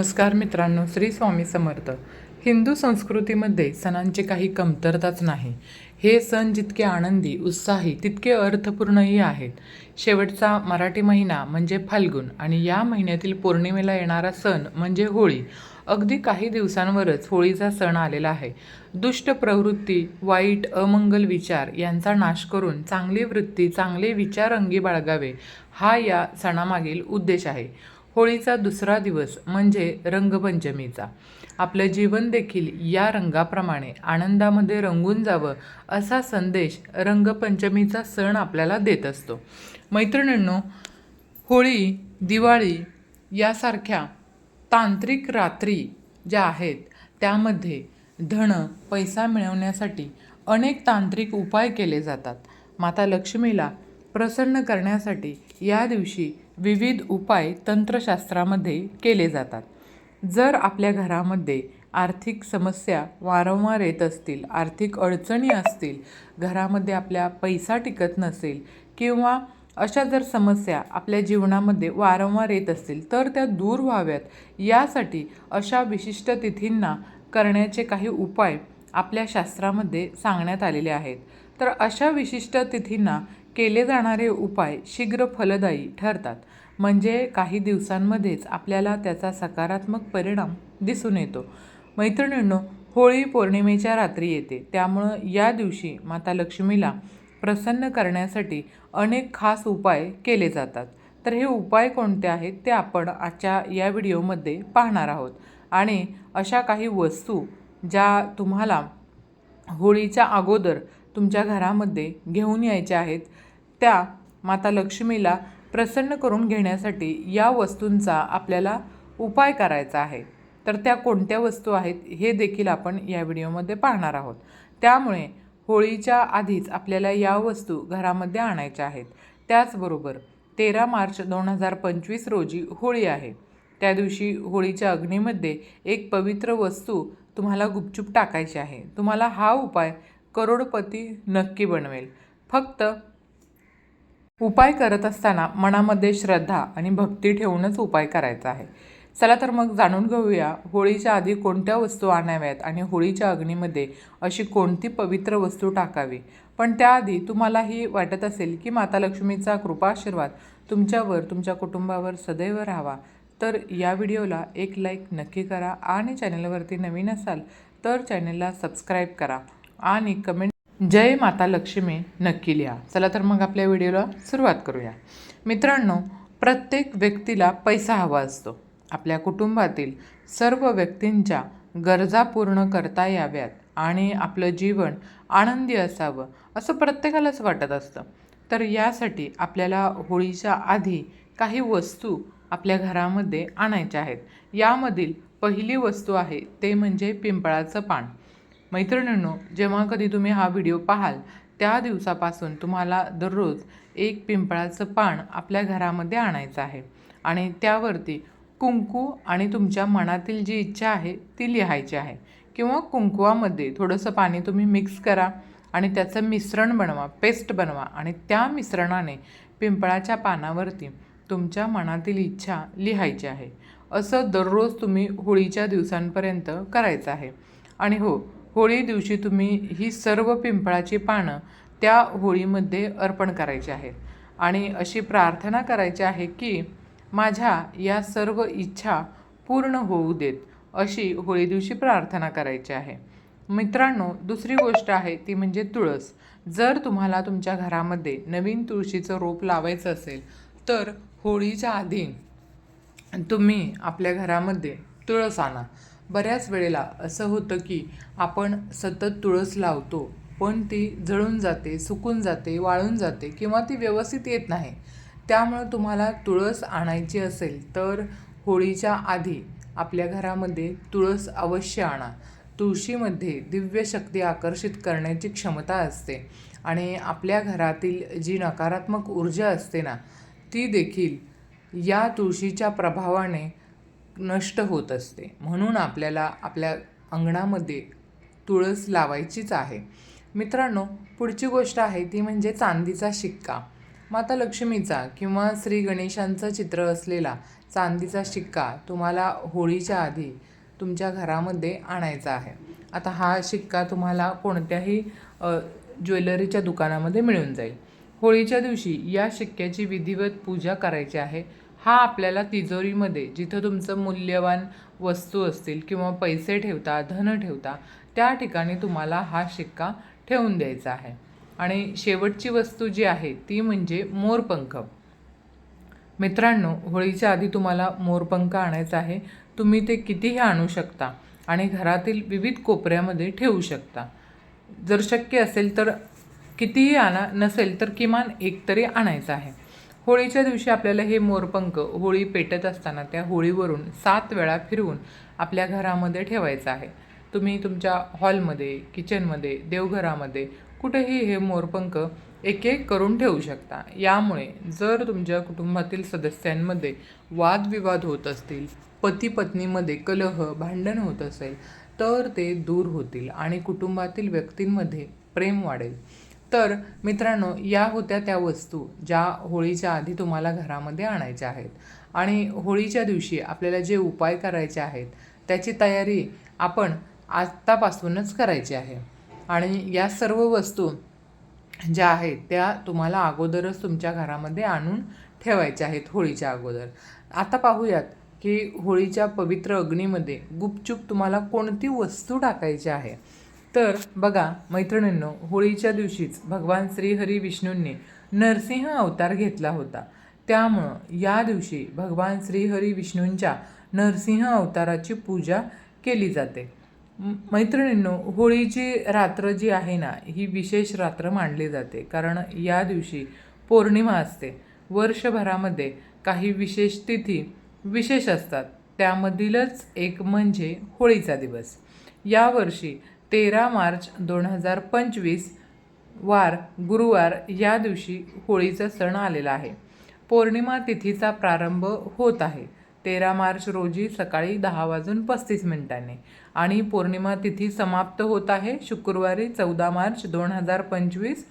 नमस्कार मित्रांनो श्री स्वामी समर्थ. हिंदू संस्कृतीमध्ये सणांची काही कमतरताच नाही. हे सण जितके आनंदी उत्साही तितके अर्थपूर्णही आहेत. शेवटचा मराठी महिना म्हणजे फाल्गुन आणि या महिन्यातील पौर्णिमेला येणारा सण म्हणजे होळी. अगदी काही दिवसांवरच होळीचा सण आलेला आहे. दुष्ट प्रवृत्ती वाईट अमंगल विचार यांचा नाश करून चांगली वृत्ती चांगले विचार अंगी बाळगावे हा या सणामागील उद्देश आहे. होळीचा दुसरा दिवस म्हणजे रंगपंचमीचा. आपलं जीवन देखील या रंगाप्रमाणे आनंदामध्ये रंगून जावं असा संदेश रंगपंचमीचा सण आपल्याला देत असतो. मैत्रिणींनो होळी दिवाळी यासारख्या तांत्रिक रात्री ज्या आहेत त्यामध्ये धन पैसा मिळवण्यासाठी अनेक तांत्रिक उपाय केले जातात. माता लक्ष्मीला प्रसन्न करण्यासाठी या दिवशी विविध उपाय तंत्रशास्त्रामध्ये केले जातात. जर आपल्या घरामध्ये आर्थिक समस्या वारंवार येत असतील आर्थिक अडचणी असतील घरामध्ये आपल्या पैसा टिकत नसेल किंवा अशा जर समस्या आपल्या जीवनामध्ये वारंवार येत असतील तर त्या दूर व्हाव्यात. यासाठी अशा विशिष्ट तिथींना करण्याचे काही उपाय आपल्या शास्त्रामध्ये सांगण्यात आलेले आहेत. तर अशा विशिष्ट तिथींना केले जाणारे उपाय शीघ्र फलदायी ठरतात. म्हणजे काही दिवसांमध्येच आपल्याला त्याचा सकारात्मक परिणाम दिसून येतो. मैत्रिणींनो होळी पौर्णिमेच्या रात्री येते. त्यामुळं या दिवशी माता लक्ष्मीला प्रसन्न करण्यासाठी अनेक खास उपाय केले जातात. तर हे उपाय कोणते आहेत ते आपण आजच्या या व्हिडिओमध्ये पाहणार आहोत. आणि अशा काही वस्तू ज्या तुम्हाला होळीच्या अगोदर तुमच्या घरामध्ये घेऊन यायच्या आहेत त्या माता लक्ष्मीला प्रसन्न करून घेण्यासाठी या वस्तूंचा आपल्याला उपाय करायचा आहे. तर त्या कोणत्या वस्तू आहेत हे देखील आपण या व्हिडिओमध्ये पाहणार आहोत. त्यामुळे होळीच्या आधीच आपल्याला या वस्तू घरामध्ये आणायच्या आहेत. त्याचबरोबर तेरा मार्च दोन हजार पंचवीस रोजी होळी आहे. त्या दिवशी होळीच्या अग्नीमध्ये एक पवित्र वस्तू तुम्हाला गुपचूप टाकायची आहे. तुम्हाला हा उपाय करोडपती नक्की बनवेल. फक्त उपाय करत असताना मनामध्ये श्रद्धा आणि भक्ती ठेवूनच उपाय करायचा आहे. चला तर मग जाणून घेऊया होळीच्या आधी कोणत्या वस्तू आणाव्यात आणि होळीच्या अग्नीमध्ये अशी कोणती पवित्र वस्तू टाकावी? पण त्याआधी तुम्हालाही वाटत असेल की माता लक्ष्मीचा कृपाशीर्वाद तुमच्यावर तुमच्या कुटुंबावर सदैव राहावा. तर या व्हिडिओला एक लाईक नक्की करा आणि चॅनलवरती नवीन असाल तर चॅनलला सबस्क्राईब करा. आणि कमेंट जय माता लक्ष्मी नक्की लिहा. चला तर मग आपल्या व्हिडिओला सुरुवात करूया. मित्रांनो प्रत्येक व्यक्तीला पैसा हवा असतो. आपल्या कुटुंबातील सर्व व्यक्तींच्या गरजा पूर्ण करता याव्यात आणि आपलं जीवन आनंदी असावं असं प्रत्येकालाच वाटत असतं. तर यासाठी आपल्याला होळीच्या आधी काही वस्तू आपल्या घरामध्ये आणायच्या आहेत. यामधील पहिली वस्तू आहे ते म्हणजे पिंपळाचं पान. मैत्रिणींनो जेव्हा कधी तुम्ही हा व्हिडिओ पाहाल त्या दिवसापासून तुम्हाला दररोज एक पिंपळाचं पान आपल्या घरामध्ये आणायचं आहे. आणि त्यावरती कुंकू आणि तुमच्या मनातील जी इच्छा आहे ती लिहायची आहे. किंवा कुंकुवामध्ये थोडंसं पाणी तुम्ही मिक्स करा आणि त्याचं मिश्रण बनवा पेस्ट बनवा. आणि त्या मिश्रणाने पिंपळाच्या पानावरती तुमच्या मनातील इच्छा लिहायची आहे. असं दररोज तुम्ही होळीच्या दिवसांपर्यंत करायचं आहे. आणि हो होळी दिवशी तुम्ही ही सर्व पिंपळाची पानं त्या होळीमध्ये अर्पण करायची आहेत. आणि अशी प्रार्थना करायची आहे की माझ्या या सर्व इच्छा पूर्ण होऊ देत अशी होळी दिवशी प्रार्थना करायची आहे. मित्रांनो दुसरी गोष्ट आहे ती म्हणजे तुळस. जर तुम्हाला तुमच्या घरामध्ये नवीन तुळशीचं रोप लावायचं असेल तर होळीच्या आधी तुम्ही आपल्या घरामध्ये तुळस आणा. बऱ्याच वेळेला असं होतं की आपण सतत तुळस लावतो पण ती जळून जाते सुकून जाते वाळून जाते किंवा ती व्यवस्थित येत नाही. त्यामुळं तुम्हाला तुळस आणायची असेल तर होळीच्या आधी आपल्या घरामध्ये तुळस अवश्य आणा. तुळशीमध्ये दिव्य शक्ती आकर्षित करण्याची क्षमता असते आणि आपल्या घरातील जी नकारात्मक ऊर्जा असते ना ती देखील या तुळशीच्या प्रभावाने नष्ट होत असते. म्हणून आपल्याला आपल्या अंगणामध्ये तुळस लावायचीच आहे. मित्रांनो पुढची गोष्ट आहे ती म्हणजे चांदीचा शिक्का. माता लक्ष्मीचा किंवा श्री गणेशांचं चित्र असलेला चांदीचा शिक्का तुम्हाला होळीच्या आधी तुमच्या घरामध्ये आणायचा आहे. आता हा शिक्का तुम्हाला कोणत्याही ज्वेलरीच्या दुकानामध्ये मिळून जाईल. होळीच्या दिवशी या शिक्क्याची विधिवत पूजा करायची आहे. हा आपल्याला तिजोरीमध्ये जिथं तुमचं मूल्यवान वस्तू असतील किंवा पैसे ठेवता धन ठेवता त्या ठिकाणी तुम्हाला हा शिक्का ठेवून द्यायचा आहे. आणि शेवटची वस्तू जी आहे ती म्हणजे मोरपंख. मित्रांनो होळीच्या आधी तुम्हाला मोरपंख आणायचा आहे. तुम्ही ते कितीही आणू शकता आणि घरातील विविध कोपऱ्यामध्ये ठेवू शकता. जर शक्य असेल तर कितीही आणा नसेल तर किमान एक तरी आणायचा आहे. होळीच्या दिवशी आपल्याला हे मोरपंख होळी पेटत असताना त्या होळीवरून सात वेळा फिरवून आपल्या घरामध्ये ठेवायचं आहे. तुम्ही तुमच्या हॉलमध्ये किचनमध्ये देवघरामध्ये कुठेही हे मोरपंख एक एक करून ठेवू शकता. यामुळे जर तुमच्या कुटुंबातील सदस्यांमध्ये वादविवाद होत असतील पती पत्नीमध्ये कलह भांडण होत असेल तर ते दूर होतील आणि कुटुंबातील व्यक्तींमध्ये प्रेम वाढेल. तर मित्रांनो या होत्या त्या वस्तू ज्या होळीच्या आधी तुम्हाला घरामध्ये आणायच्या आहेत. आणि होळीच्या दिवशी आपल्याला जे उपाय करायचे आहेत त्याची तयारी आपण आत्तापासूनच करायची आहे. आणि या सर्व वस्तू ज्या आहेत त्या तुम्हाला अगोदरच तुमच्या घरामध्ये आणून ठेवायच्या आहेत होळीच्या अगोदर. आता पाहूयात की होळीच्या पवित्र अग्नीमध्ये गुपचूप तुम्हाला कोणती वस्तू टाकायची आहे? तर बघा मैत्रिणींनो होळीच्या दिवशीच भगवान श्रीहरी विष्णूंनी नरसिंह अवतार घेतला होता. त्यामुळं या दिवशी भगवान श्रीहरी विष्णूंच्या नरसिंह अवताराची पूजा केली जाते. मैत्रिणींनो होळीची रात्र जी आहे ना ही विशेष रात्र मानली जाते. कारण या दिवशी पौर्णिमा असते. वर्षभरामध्ये काही विशेष तिथी विशेष असतात. त्यामधीलच एक म्हणजे होळीचा दिवस. यावर्षी तेरा मार्च दोन हजार पंचवीस वार गुरुवार या दिवशी होळीचा सण आलेला आहे. पौर्णिमा तिथीचा प्रारंभ होत आहे. तेरा मार्च रोजी सकाळी दहा वाजून पस्तीस मिनिटांनी आणि पौर्णिमा तिथी समाप्त होत आहे. शुक्रवारी चौदा मार्च दोन हजार पंचवीस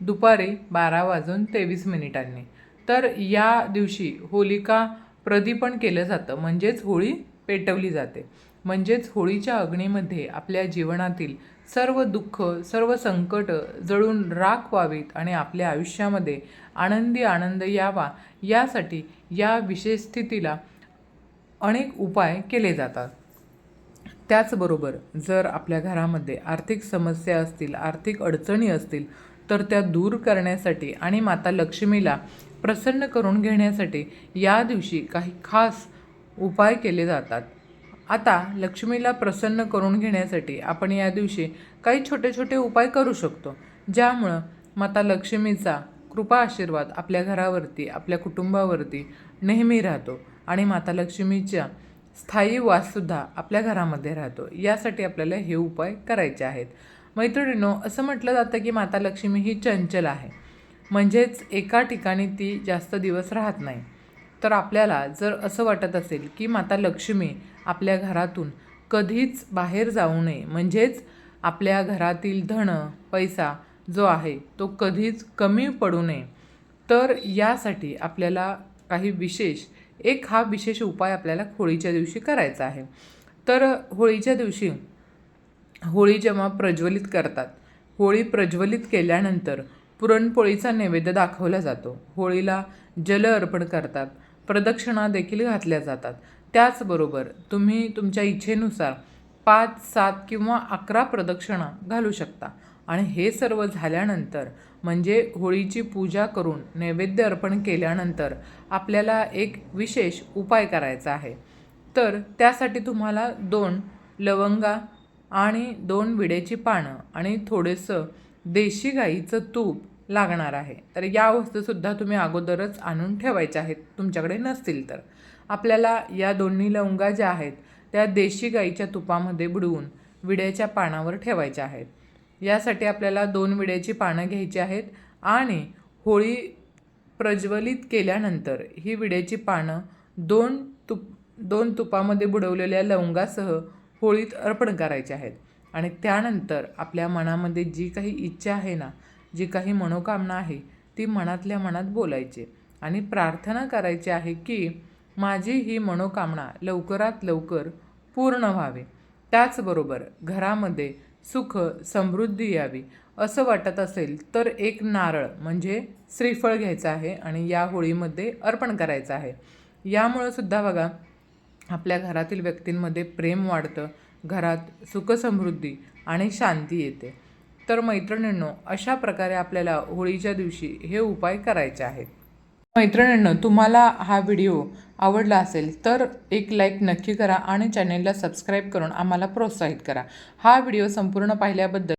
दुपारी बारा वाजून तेवीस मिनिटांनी. तर या दिवशी होलिका प्रदीपण केलं जातं म्हणजेच होळी पेटवली जाते. म्हणजेच होळीच्या अग्नीमध्ये आपल्या जीवनातील सर्व दुःख सर्व संकट जळून राख व्हावीत आणि आपल्या आयुष्यामध्ये आनंदी आनंद यावा यासाठी या विशेष स्थितीला अनेक उपाय केले जातात. त्याचबरोबर जर आपल्या घरामध्ये आर्थिक समस्या असतील आर्थिक अडचणी असतील तर त्या दूर करण्यासाठी आणि माता लक्ष्मीला प्रसन्न करून घेण्यासाठी या दिवशी काही खास उपाय केले जातात. आता लक्ष्मीला प्रसन्न करून घेण्यासाठी आपण या दिवशी काही छोटे छोटे उपाय करू शकतो ज्यामुळं माता लक्ष्मीचा कृपा आशीर्वाद आपल्या घरावरती आपल्या कुटुंबावरती नेहमी राहतो आणि माता लक्ष्मीच्या स्थायी वाससुद्धा आपल्या घरामध्ये राहतो. यासाठी आपल्याला हे उपाय करायचे आहेत. मैत्रिणींनो असं म्हटलं जातं की माता लक्ष्मी ही चंचल आहे. म्हणजेच एका ठिकाणी ती जास्त दिवस राहत नाही. तर आपल्याला जर असं वाटत असेल की माता लक्ष्मी आपल्या घरातून कधीच बाहेर जाऊ नये म्हणजेच आपल्या घरातील धन पैसा जो आहे तो कधीच कमी पडू नये तर यासाठी आपल्याला काही विशेष एक हा विशेष उपाय आपल्याला होळीच्या दिवशी करायचा आहे. तर होळीच्या दिवशी होळी जेव्हा प्रज्वलित करतात होळी प्रज्वलित केल्यानंतर पुरणपोळीचा नैवेद्य दाखवला जातो. होळीला जल अर्पण करतात. प्रदक्षिणा देखील घातल्या जातात. त्याचबरोबर तुम्ही तुमच्या इच्छेनुसार पाच सात किंवा अकरा प्रदक्षिणा घालू शकता. आणि हे सर्व झाल्यानंतर म्हणजे होळीची पूजा करून नैवेद्य अर्पण केल्यानंतर आपल्याला एक विशेष उपाय करायचा आहे. तर त्यासाठी तुम्हाला दोन लवंगा आणि दोन विड्याची पानं आणि थोडंसं देशी गाईचं तूप लागणार आहे. तर या वस्तूसुद्धा तुम्ही अगोदरच आणून ठेवायच्या आहेत. तुमच्याकडे नसतील तर. आपल्याला या दोन्ही लवंगा ज्या आहेत त्या देशी गाईच्या तुपामध्ये बुडवून विड्याच्या पानावर ठेवायच्या आहेत. यासाठी आपल्याला दोन विड्याची पानं घ्यायची आहेत आणि होळी प्रज्वलित केल्यानंतर ही विड्याची पानं दोन तुप दोन तुपामध्ये बुडवलेल्या लवंगासह होळीत अर्पण करायचे आहेत. आणि त्यानंतर आपल्या मनामध्ये जी काही इच्छा आहे ना जी काही मनोकामना आहे ती मनातल्या मनात बोलायची. आणि प्रार्थना करायची आहे की माझी ही मनोकामना लवकरात लवकर पूर्ण व्हावी. त्याचबरोबर घरामध्ये सुख समृद्धी यावी. असं वाटत असेल तर एक नारळ म्हणजे श्रीफळ घ्यायचं आहे आणि या होळीमध्ये अर्पण करायचं आहे. यामुळं सुद्धा बघा आपल्या घरातील व्यक्तींमध्ये प्रेम वाढतं घरात सुखसमृद्धी आणि शांती येते. तर मैत्रिणींनो अशा प्रकारे आपल्याला होळीच्या दिवशी हे उपाय करायचे आहेत. मैत्रिणींनो तुम्हाला हा व्हिडिओ आवडला असेल तर एक लाईक नक्की करा आणि चॅनेलला सबस्क्राईब करून आम्हाला प्रोत्साहित करा. हा व्हिडिओ संपूर्ण पाहिल्याबद्दल